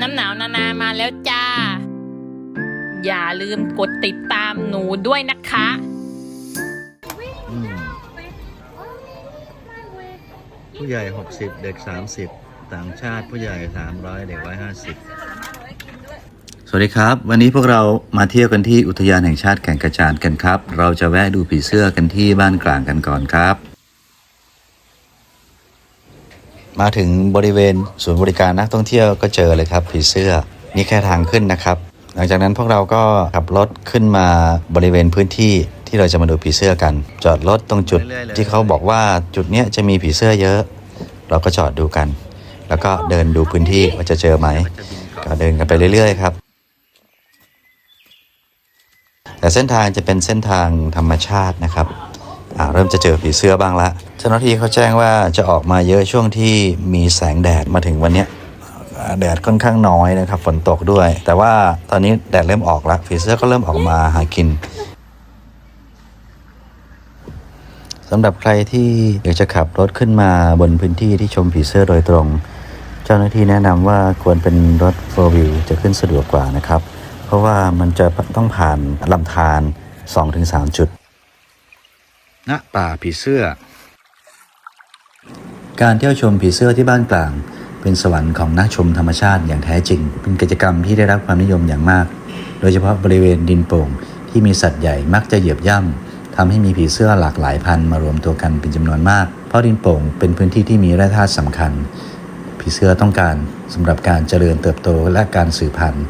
น้ำหนาวนานามาแล้วจ้า อย่าลืมกดติดตามหนูด้วยนะคะ ผู้ใหญ่ 60 เด็ก 30 ต่างชาติผู้ใหญ่ 300 เด็ก 150 สวัสดีครับ วันนี้พวกเรามาเที่ยวกันที่อุทยานแห่งชาติแก่งกระจานกันครับ เราจะแวะดูผีเสื้อกันที่บ้านกลางกันก่อนครับ มาถึงบริเวณศูนย์บริการนักท่องเที่ยวก็เจอเลยครับ ผีเสื้อ นี่แค่ทางขึ้นนะครับ หลังจากนั้นพวกเราก็ขับรถขึ้นมาบริเวณพื้นที่ที่เราจะมาดูผีเสื้อกัน จอดรถตรงจุดที่เขาบอกว่าจุดเนี้ยจะมีผีเสื้อเยอะ เราก็จอดดูกัน แล้วก็เดินดูพื้นที่ว่าจะเจอไหมก็เดินกันไปเรื่อยๆครับ แต่เส้นทางจะเป็นเส้นทางธรรมชาตินะครับ อ่าเริ่มจะเจอผีเสื้อบ้างละเจ้าหน้าที่เขาแจ้งว่าจะออกมาเยอะช่วงที่มีแสงแดดมาถึงวันนี้แดดค่อนข้างน้อยนะครับฝนตกด้วย แต่ว่าตอนนี้แดดเริ่มออกแล้วผีเสื้อก็เริ่มออกมาหากินสำหรับใครที่อยากจะขับรถขึ้นมาบนพื้นที่ที่ชมผีเสื้อโดยตรง เจ้าหน้าที่แนะนำว่าควรเป็นรถ4 wheel จะขึ้นสะดวกกว่านะครับ เพราะว่ามันจะต้องผ่านลำธาร2-3 จุด ณป่าผีเสื้อ การเที่ยวชมผีเสื้อที่บ้านกลาง เป็นสวรรค์ของนักชมธรรมชาติอย่างแท้จริง เป็นกิจกรรมที่ได้รับความนิยมอย่างมาก โดยเฉพาะบริเวณดินโป่ง ที่มีสัตว์ใหญ่มักจะเหยียบย่ำทำให้มีผีเสื้อหลากหลายพันธุ์มารวมตัวกันเป็นจำนวนมาก เพราะดินโป่งเป็นพื้นที่ที่มีแร่ธาตุสำคัญ ผีเสื้อต้องการสำหรับการเจริญเติบโตและการสืบพันธุ์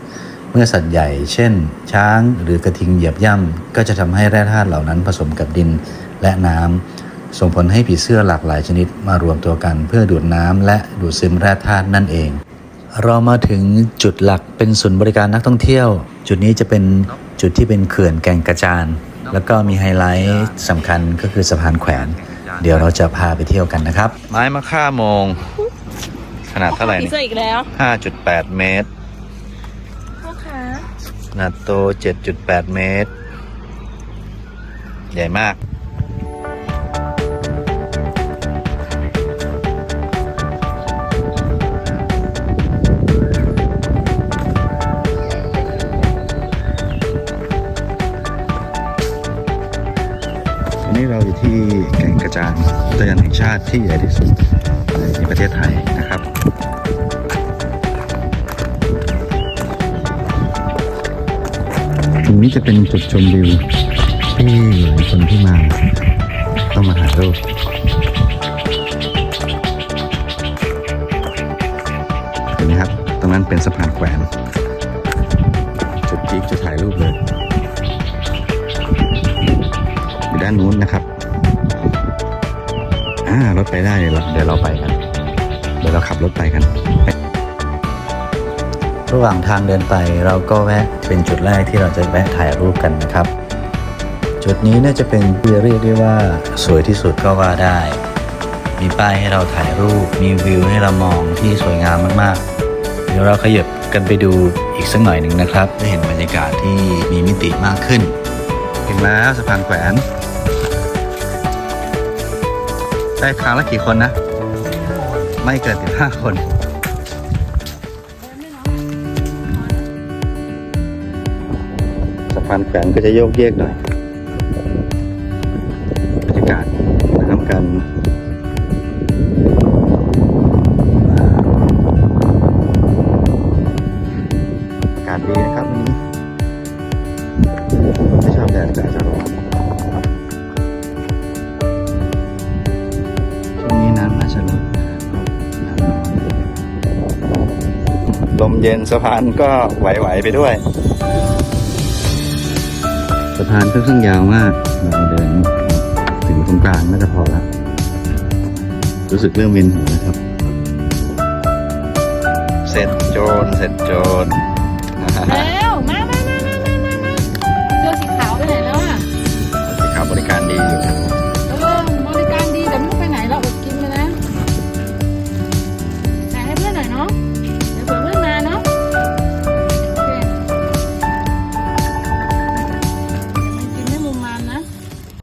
เมื่อสัตว์ใหญ่ เช่น ช้างหรือกระทิงเหยียบย่ำก็จะทำให้แร่ธาตุเหล่านั้นผสมกับดิน และน้ำส่งผลให้ผีเสื้อหลากหลายชนิดมารวมตัวกัน เพื่อดูดน้ำและดูดซึมแร่ธาตุนั่นเอง เรามาถึงจุดหลักเป็นศูนย์บริการนักท่องเที่ยว จุดนี้จะเป็นจุดที่เป็นเขื่อนแก่งกระจานแล้วก็มีไฮไลท์สำคัญก็คือสะพานแขวน เดี๋ยวเราจะพาไปเที่ยวกันนะครับ ไม้มะค่าโมง ขนาดเท่าไหร่ผีนี่เสื้ออีกแล้ว5.8 เมตรพ่อค้าขนาดโต 7.8 เมตร ใหญ่มาก นี้เราอยู่ที่แก่งกระจานอุทยานแห่งชาติที่ใหญ่ที่สุดในประเทศไทยนะครับตรงนี้จะเป็นจุดชมวิวที่หลายคนที่มาานนู้นนะครับ อ่ารถไปได้เดี๋ยวเราเดี๋ยวเราไปกันเดี๋ยวเราขับรถไปกัน ระหว่างทางเดินไปเราก็แวะเป็นจุดแรกที่เราจะแวะถ่ายรูปกันนะครับ จุดนี้น่าจะเป็นที่เรียกได้ว่าสวยที่สุดก็ว่าได้ มีป้ายให้เราถ่ายรูป มีวิวให้เรามองที่สวยงามมากๆ เดี๋ยวเราขยับกันไปดูอีกสักหน่อยหนึ่งนะครับได้เห็นบรรยากาศที่มีมิติมากขึ้นถึงแล้วสะพานแขวน ได้ครั้งละกี่คนนะ ไม่เกินสิบห้าคนสะพานแขวนก็จะโยกเยกหน่อยบรรยากาศน้ำกัน เย็นสะพานก็ไหวๆไปด้วย สะพานค่อนข้างยาวมากเราเดินถึงตรงกลางน่าจะพอแล้วรู้สึกเริ่มเวียนหัวนะครับ เสร็จโจรเสร็จโจรแล้วมา